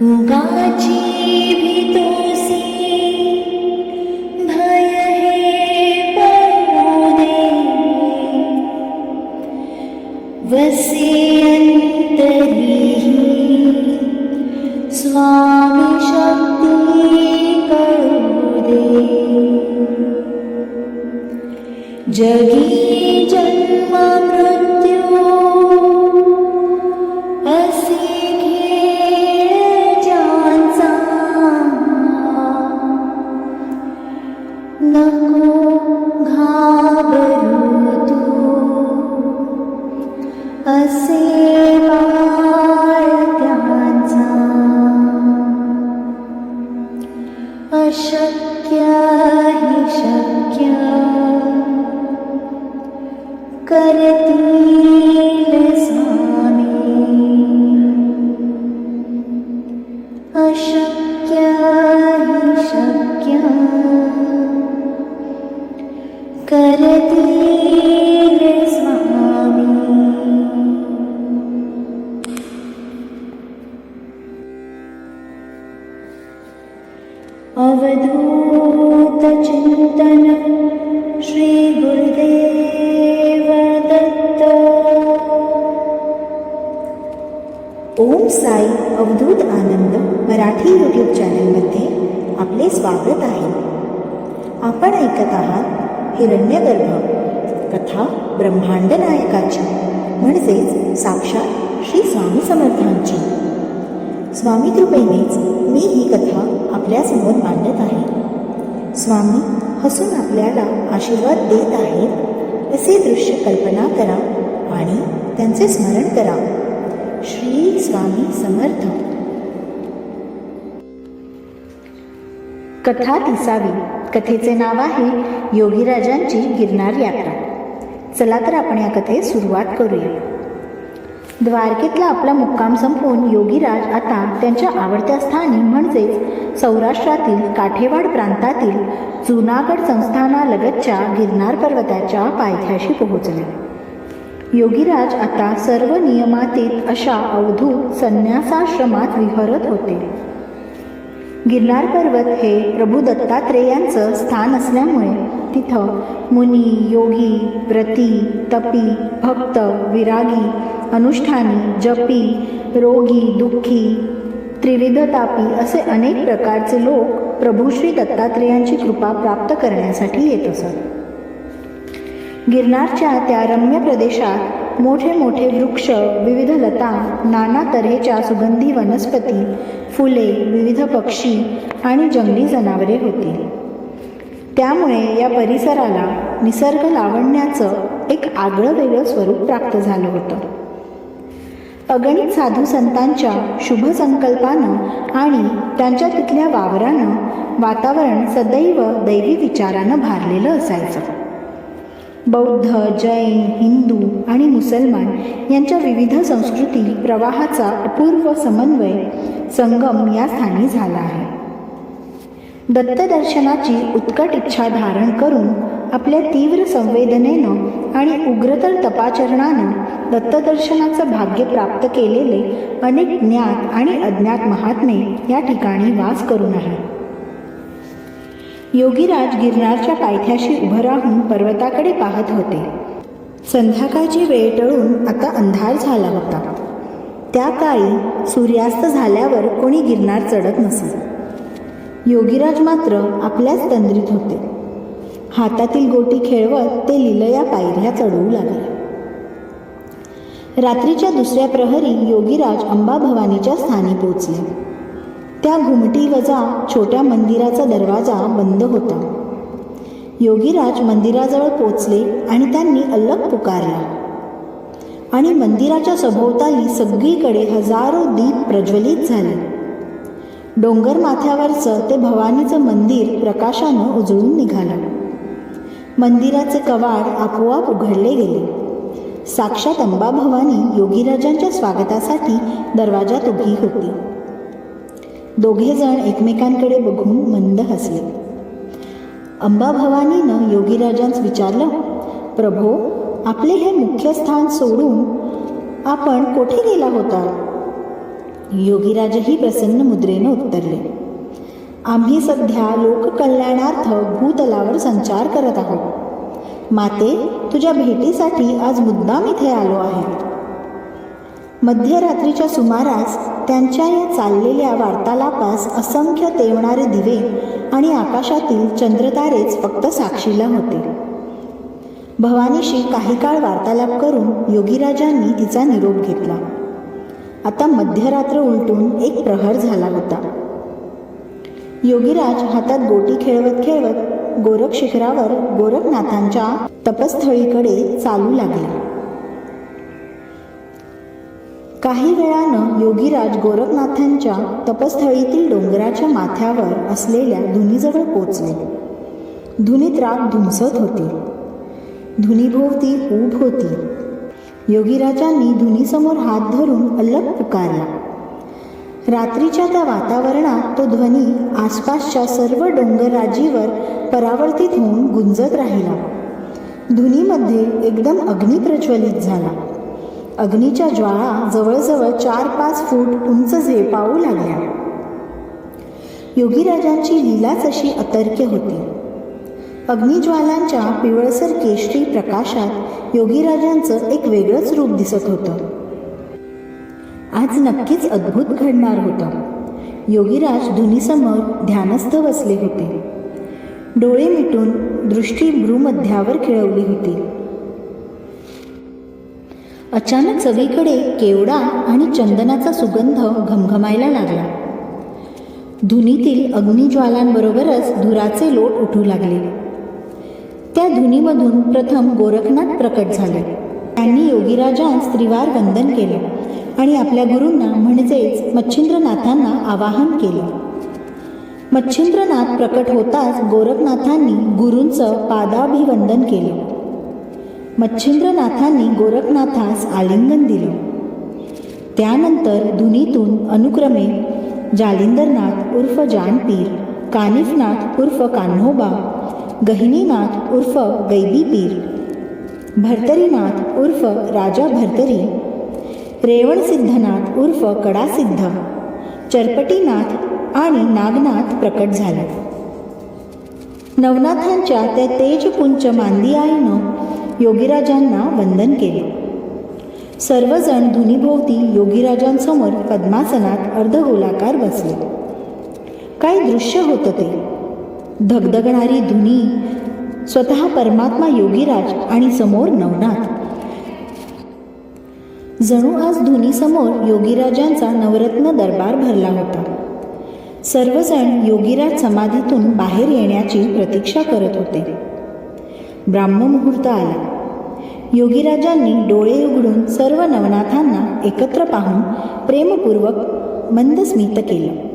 उगाची भीतोसी भय हे पडू वसे अंतरी स्वामी शक्ती कळू दे जगी ओम साई अवधूत आनंद मराठी यूट्यूब चॅनलमध्ये आपले स्वागत आहे. आपण ऐकत आहात हिरण्यगर्भ कथा ब्रह्मांड नायकाची म्हणजेच साक्षात श्री स्वामी समर्थांची. स्वामी कृपेनेच मी ही कथा आपल्यासमोर मांडत आहे. स्वामी हसून आपल्याला आशीर्वाद देत आहेत असे दृश्य कल्पना करा आणि त्यांचे स्मरण करा. श्री स्वामी समर्थ. कथा तिसावी. कथेचे नाव आहे योगीराजांची गिरनार यात्रा. चला तर आपण या कथेस सुरुवात करूया. द्वारकेतला आपला मुक्काम संपवून योगीराज आता त्यांच्या आवडत्या स्थानी म्हणजेच सौराष्ट्रातील काठेवाड प्रांतातील जुनागड संस्थानालगतच्या गिरनार पर्वताच्या पायथ्याशी पोहोचले. योगीराज आता सर्व नियमातीत अशा अवधूत संन्यासाश्रमात विहरत होते. गिरनार पर्वत हे प्रभू दत्तात्रेयांचं स्थान असल्यामुळे तिथं मुनी योगी व्रती तपी भक्त विरागी अनुष्ठानी जपी रोगी दुःखी त्रिविध तापी असे अनेक प्रकारचे लोक प्रभू श्री दत्तात्रेयांची कृपा प्राप्त करण्यासाठी येत असत. गिरनारच्या त्या रम्य प्रदेशात मोठे मोठे वृक्ष विविध लता नाना तऱ्हेच्या सुगंधी वनस्पती फुले विविध पक्षी आणि जंगली जनावरे होती. त्यामुळे या परिसराला निसर्ग लावण्याचं एक आगळं वेगळं स्वरूप प्राप्त झालं होतं. अगणित साधू संतांच्या शुभ संकल्पानं आणि त्यांच्या तिथल्या वावरानं वातावरण सदैव दैवी विचारानं भारलेलं असायचं. बौद्ध जैन हिंदू आणि मुसलमान यांच्या विविध संस्कृती प्रवाहाचा अपूर्व समन्वय संगम या स्थानी झाला आहे. दत्तदर्शनाची उत्कट इच्छा धारण करून आपल्या तीव्र संवेदनेनं आणि उग्रतर तपाचरणानं दत्तदर्शनाचं भाग्य प्राप्त केलेले अनेक ज्ञात आणि अज्ञात महात्मे या ठिकाणी वास करून आहेत. योगीराज गिरनारच्या पायथ्याशी उभं राहून पर्वताकडे पाहत होते. संध्याकाळची वेळ टळून आता अंधार झाला होता. त्या काळी सूर्यास्त झाल्यावर कोणी गिरनार चढत नसे. योगीराज मात्र आपल्याच तंद्रीत होते. हातातील गोटी खेळवत ते लिलया पायऱ्या चढवू लागले. रात्रीच्या दुसऱ्या प्रहरी योगीराज अंबाभवानीच्या स्थानी पोचले त्या घुमटी वजा छोट्या मंदिराचा दरवाजा बंद होता. योगीराज मंदिराजवळ पोचले आणि त्यांनी अल्लग पुकारला. आणि मंदिराच्या सभोवताली सगळीकडे हजारो दीप प्रज्वलित झाले. डोंगर माथ्यावरचं ते भवानीचं मंदिर प्रकाशानं उजळून निघालं. मंदिराचे कवाड आपोआप उघडले गेले. साक्षात अंबा भवानी योगीराजांच्या स्वागतासाठी दरवाजात उभी होती. दोघेजण एकमेकांकडे बघून मंद हसले. अंबा भवानीनं योगीराजांस विचारलं प्रभो आपले हे मुख्य स्थान सोडून आपण कोठे गेला होता? योगीराजही प्रसन्न मुद्रेनं उत्तरले आम्ही सध्या लोककल्याणार्थ भूतलावर संचार करत आहोत. माते तुझ्या भेटीसाठी आज मुद्दाम इथे आलो आहे. मध्यरात्रीच्या सुमारास त्यांच्या या चाललेल्या वार्तालापास असंख्य तेवणारे दिवे आणि आकाशातील चंद्रतारेच फक्त साक्षीला होते. भवानीशी काही काळ वार्तालाप करून योगीराजांनी तिचा निरोप घेतला. आता मध्यरात्र उलटून एक प्रहर झाला होता. योगीराज हातात गोटी खेळवत खेळवत गोरख शिखरावर गोरखनाथांच्या तपस्थळीकडे चालू लागले. काही वेळानं योगीराज गोरखनाथांच्या तपस्थळीतील डोंगराच्या माथ्यावर असलेल्या धुनीजवळ पोचले. धुनीत राग धुमसत होती. धुनीभोवती ऊब होती. योगीराजांनी धुनीसमोर हात धरून अल्लग पुकारला. रात्रीच्या त्या वातावरणात तो ध्वनी आसपासच्या सर्व डोंगरराजीवर परावर्तित होऊन गुंजत राहिला. धुनीमध्ये एकदम अग्नी प्रज्वलित झाला. अग्नीच्या ज्वाळा जवळजवळ चार पाच फूट उंच झेपावू लागल्या. योगीराजांची लीलाच अशी अतर्क्य होती. अग्निज्वालांच्या पिवळसर केशरी प्रकाशात योगीराजांचं एक वेगळंच रूप दिसत होतं. आज नक्कीच अद्भुत घडणार होतं. योगीराज धुनीसमोर ध्यानस्थ बसले होते. डोळे मिटून दृष्टी भ्रूमध्यावर खेळवली होती. अचानक सगळीकडे केवडा आणि चंदनाचा सुगंध घमघमायला लागला. धुनीतील अग्निज्वालांबरोबरच धुराचे लोट उठू लागले. त्या धुनीमधून प्रथम गोरखनाथ प्रकट झाले. त्यांनी योगीराजांस त्रिवार वंदन केले आणि आपल्या गुरूंना म्हणजेच मच्छिंद्रनाथांना आवाहन केले. मच्छिंद्रनाथ प्रकट होताच गोरखनाथांनी गुरूंचं पादाभिवंदन केलं. मच्छिंद्रनाथांनी गोरखनाथास आलिंगन दिलं. त्यानंतर धुनीतून अनुक्रमे जालिंदरनाथ उर्फ जानपीर कानिफनाथ उर्फ कान्होबा गहिनीनाथ उर्फ गैबीपीर भरतरीनाथ भर्तरीनाथ उर्फ राजा भर्तरी रेवणसिद्धनाथ उर्फ कडासिद्ध चरपटीनाथ आणि नागनाथ प्रकट झाले. नवनाथांच्या त्या तेजपुंच मांदी योगीराजांना वंदन केले. सर्वजण धुनीभोवती योगीराजांसमोर पद्मासनात अर्धगोलाकार बसले. काय दृश्य होतं ते? धगधगणारी धुनी स्वतः परमात्मा योगीराज आणि समोर नवनाथ. जणू आज धुनीसमोर योगीराजांचा नवरत्न दरबार भरला होता. सर्वजण योगीराज समाधीतून बाहेर येण्याची प्रतीक्षा करत होते. ब्राह्ममुहूर्त आला. योगीराजांनी डोळे उघडून सर्व नवनाथांना एकत्र पाहून प्रेमपूर्वक मंद स्मित केलं.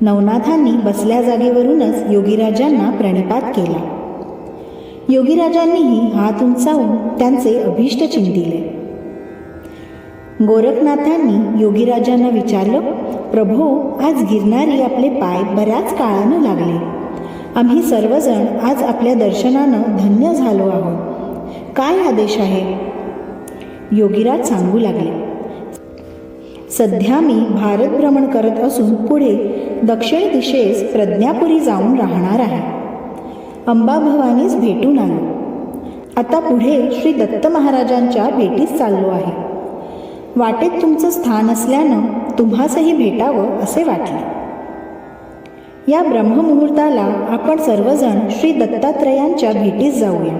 नवनाथांनी बसल्या जागेवरूनच योगीराजांना प्रणिपात केला. योगीराजांनीही हात उंचावून त्यांचे अभीष्ट चिंतिले. गोरखनाथांनी योगीराजांना विचारलं प्रभो आज गिरणारी आपले पाय बऱ्याच काळानं लागले. आम्ही सर्वजण आज आपल्या दर्शनानं धन्य झालो आहोत. काय आदेश आहे? योगीराज सांगू लागले. सध्या मी भारत भ्रमण करत असून पुढे दक्षिण दिशेस प्रज्ञापुरी जाऊन राहणार आहे. अंबाभवानीच भेटून आलो. आता पुढे श्री दत्त महाराजांच्या भेटीस चाललो आहे. वाटेत तुमचं स्थान असल्यानं तुम्हासही भेटावं असे वाटले. या ब्रह्ममुहूर्ताला आपण सर्वजण श्री दत्तात्रयांच्या भेटीस जाऊया.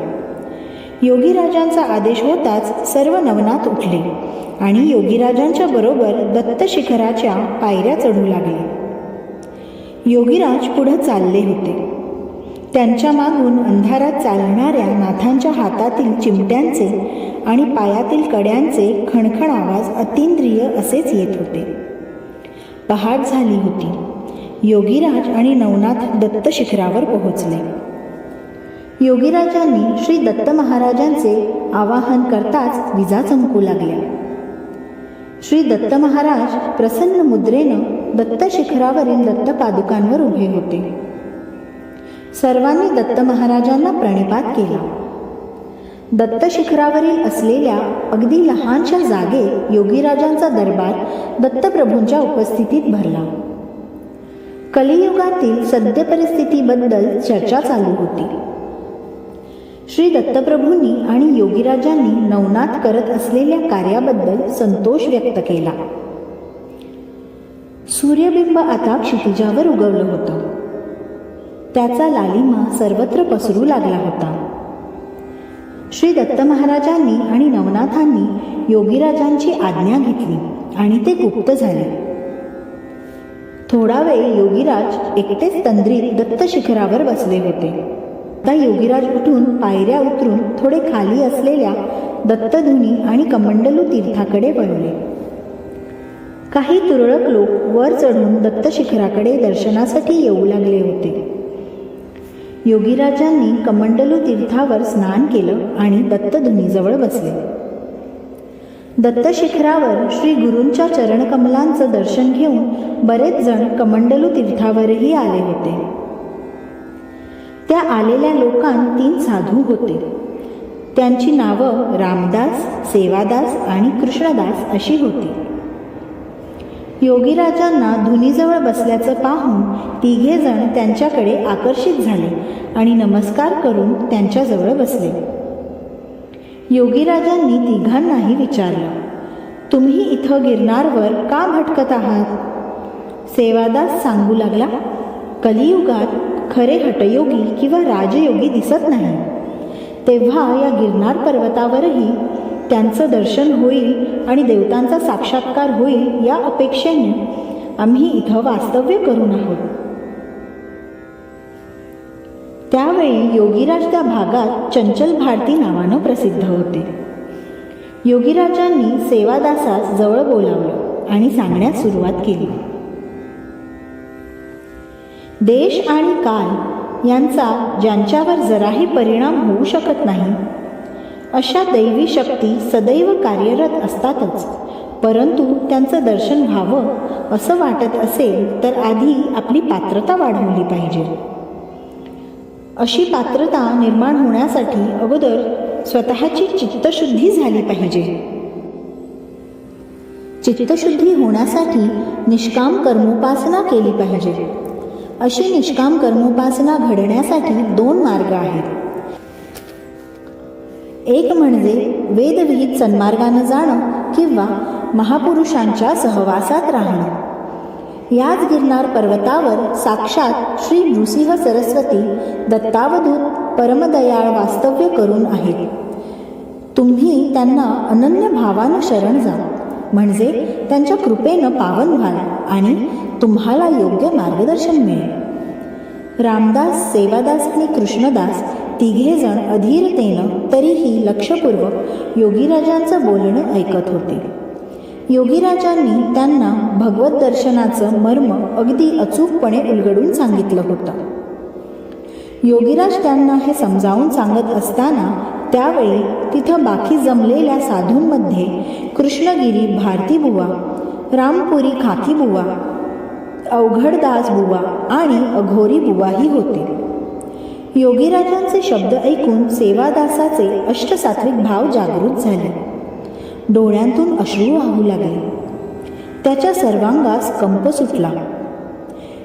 योगीराजांचा आदेश होताच सर्व नवनाथ उठले आणि योगीराजांच्या बरोबर दत्त शिखराच्या पायऱ्या चढू लागले. योगीराज पुढे चालले होते. त्यांच्या मागून अंधारात चालणाऱ्या नाथांच्या हातातील चिमट्यांचे आणि पायातील कड्यांचे खणखण आवाज अतिंद्रिय असेच येत होते. पहाट झाली होती. योगीराज आणि नवनाथ दत्त शिखरावर पोहोचले. योगीराजांनी श्री दत्त महाराजांचे आवाहन करताच विजा चमकू लागल्या. श्री दत्त महाराज प्रसन्न मुद्रेनं दत्त शिखरावरील दत्त पादुकांवर उभे होते. सर्वांनी दत्त महाराजांना प्रणिपात केला. दत्त शिखरावरील असलेल्या अगदी लहानशा जागेत योगीराजांचा दरबार दत्तप्रभूंच्या उपस्थितीत भरला. कलियुगातील सद्य परिस्थितीबद्दल चर्चा चालू होती. श्री दत्तप्रभूंनी आणि योगीराजांनी नवनाथ करत असलेल्या कार्याबद्दल संतोष व्यक्त केला. सूर्यबिंब आता क्षितिजावर उगवलं होतं. त्याचा लालिमा सर्वत्र पसरू लागला होता. श्री दत्त महाराजांनी आणि नवनाथांनी योगीराजांची आज्ञा घेतली आणि ते गुप्त झाले. थोडा वेळ योगीराज एकटेच तंद्रीत दत्त शिखरावर बसले होते. आता योगीराज उठून पायऱ्या उतरून थोडे खाली असलेल्या दत्तधुनी आणि कमंडलू तीर्थाकडे वळले. काही तुरळक लोक वर चढून दत्त शिखराकडे दर्शनासाठी येऊ लागले होते. योगीराजांनी कमंडलू तीर्थावर स्नान केलं आणि दत्तधुनीजवळ बसले. दत्तशिखरावर श्री गुरूंच्या चरणकमलांचं दर्शन घेऊन बरेच जण कमंडलू तीर्थावरही आले होते. त्या आलेल्या लोकांत तीन साधू होते. त्यांची नावं रामदास सेवादास आणि कृष्णदास अशी होती. योगीराजांना धुनीजवळ बसल्याचं पाहून तिघे जण त्यांच्याकडे आकर्षित झाले आणि नमस्कार करून त्यांच्याजवळ बसले. योगीराजांनी तिघांनाही विचारलं तुम्ही इथं गिरनारवर का भटकत आहात? सेवादास सांगू लागला कलियुगात खरे हटयोगी किंवा राजयोगी दिसत नाही. तेव्हा या गिरनार पर्वतावरही त्यांचं दर्शन होईल आणि देवतांचा साक्षात्कार होईल या अपेक्षेने आम्ही इथं वास्तव्य करून आहोत. त्यावेळी योगीराज त्या भागात चंचल भारती नावानं प्रसिद्ध होते. योगीराजांनी सेवादासास जवळ बोलावलं आणि सांगण्यास सुरुवात केली. देश आणि काल यांचा ज्यांच्यावर जराही परिणाम होऊ शकत नाही अशा दैवी शक्ती सदैव कार्यरत असतातच परंतु त्यांचं दर्शन व्हावं असं वाटत असेल तर आधी आपली पात्रता वाढवली पाहिजे. अशी पात्रता निर्माण होण्यासाठी अगोदर स्वतःची चित्तशुद्धी झाली पाहिजे. चित्तशुद्धी होण्यासाठी निष्काम कर्मोपासना केली पाहिजे. अशी निष्काम कर्मोपासना घडण्यासाठी दोन मार्ग आहेत. एक म्हणजे वेदविहित सन्मार्गानं जाणं किंवा महापुरुषांच्या सहवासात राहणं. याच गिरनार पर्वतावर साक्षात श्री नृसिंह सरस्वती दत्तावधूत परमदयाळ वास्तव्य करून आहेत. तुम्ही त्यांना अनन्य भावानं शरण जा. म्हणजे त्यांच्या कृपेनं पावन व्हाल आणि तुम्हाला योग्य मार्गदर्शन मिळेल. रामदास सेवादास आणि कृष्णदास तिघेजण अधीरतेनं तरीही लक्षपूर्वक योगीराजांचं बोलणं ऐकत होते. योगीराजांनी त्यांना भगवत दर्शनाचं मर्म अगदी अचूकपणे उलगडून सांगितलं होतं. योगीराज त्यांना हे समजावून सांगत असताना त्यावेळी तिथं बाकी जमलेल्या साधूंमध्ये कृष्णगिरी भारतीबुवा रामपुरी खाकीबुवा अवघडदासबुवा आणि अघोरी बुवाही होते. योगीराजांचे शब्द ऐकून सेवादासाचे अष्टसात्विक भाव जागृत झाले. डोळ्यांतून अश्रू वाहू लागले. त्याच्या सर्वांगास कंप सुटला.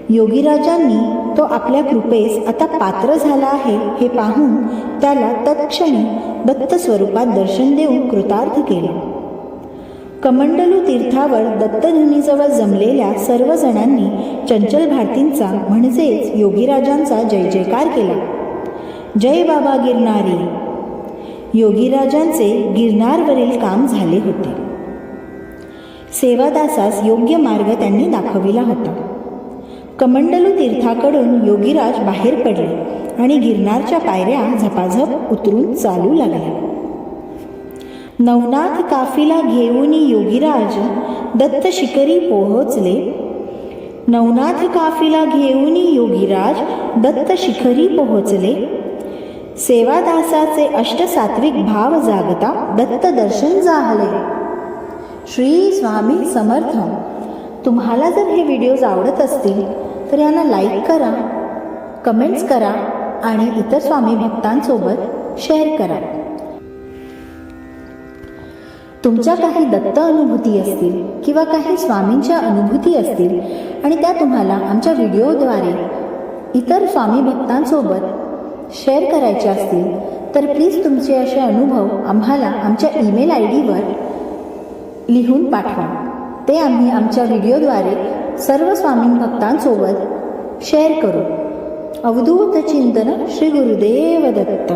योगीराजांनी तो आपल्या कृपेस आता पात्र झाला आहे हे पाहून त्याला तत्क्षणी दत्त स्वरूपात दर्शन देऊन कृतार्थ केले. कमंडलू तीर्थावर दत्तधनीजवळ जमलेल्या सर्वजणांनी चंचल भारतींचा म्हणजेच योगीराजांचा जय जयकार केला. जय बाबा गिरनारी. योगीराजांचे गिरनारवरील काम झाले होते. सेवादासास योग्य मार्ग त्यांनी दाखविला होता. कमंडलू तीर्थाकडून योगीराज बाहेर पडले आणि गिरनारच्या पायऱ्या झपाझप उतरून चालू लागल्या नवनाथ काफिला घेऊन योगीराज दत्त शिखरी पोहोचले. नवनाथ काफिला घेऊन योगीराज दत्त शिखरी पोहोचले. सेवादासाचे अष्टसात्विक भाव जागता दत्त दर्शन झाले श्री स्वामी समर्थ तुम्हाला जर हे व्हिडिओज आवडत असतील तर यांना लाईक करा कमेंट्स करा आणि इतर स्वामी भक्तांसोबत शेअर करा. तुमच्या काही दत्त अनुभूती असतील किंवा काही स्वामींच्या अनुभूती असतील आणि त्या तुम्हाला आमच्या व्हिडिओद्वारे इतर स्वामी भक्तांसोबत शेअर करायचे असतील तर प्लीज तुमचे असे अनुभव आम्हाला आमच्या ईमेल आय डीवर लिहून पाठवा. ते आम्ही आमच्या व्हिडिओद्वारे सर्व स्वामी भक्तांसोबत शेअर करू. अवधूत चिंतन श्री गुरुदेव दत्त.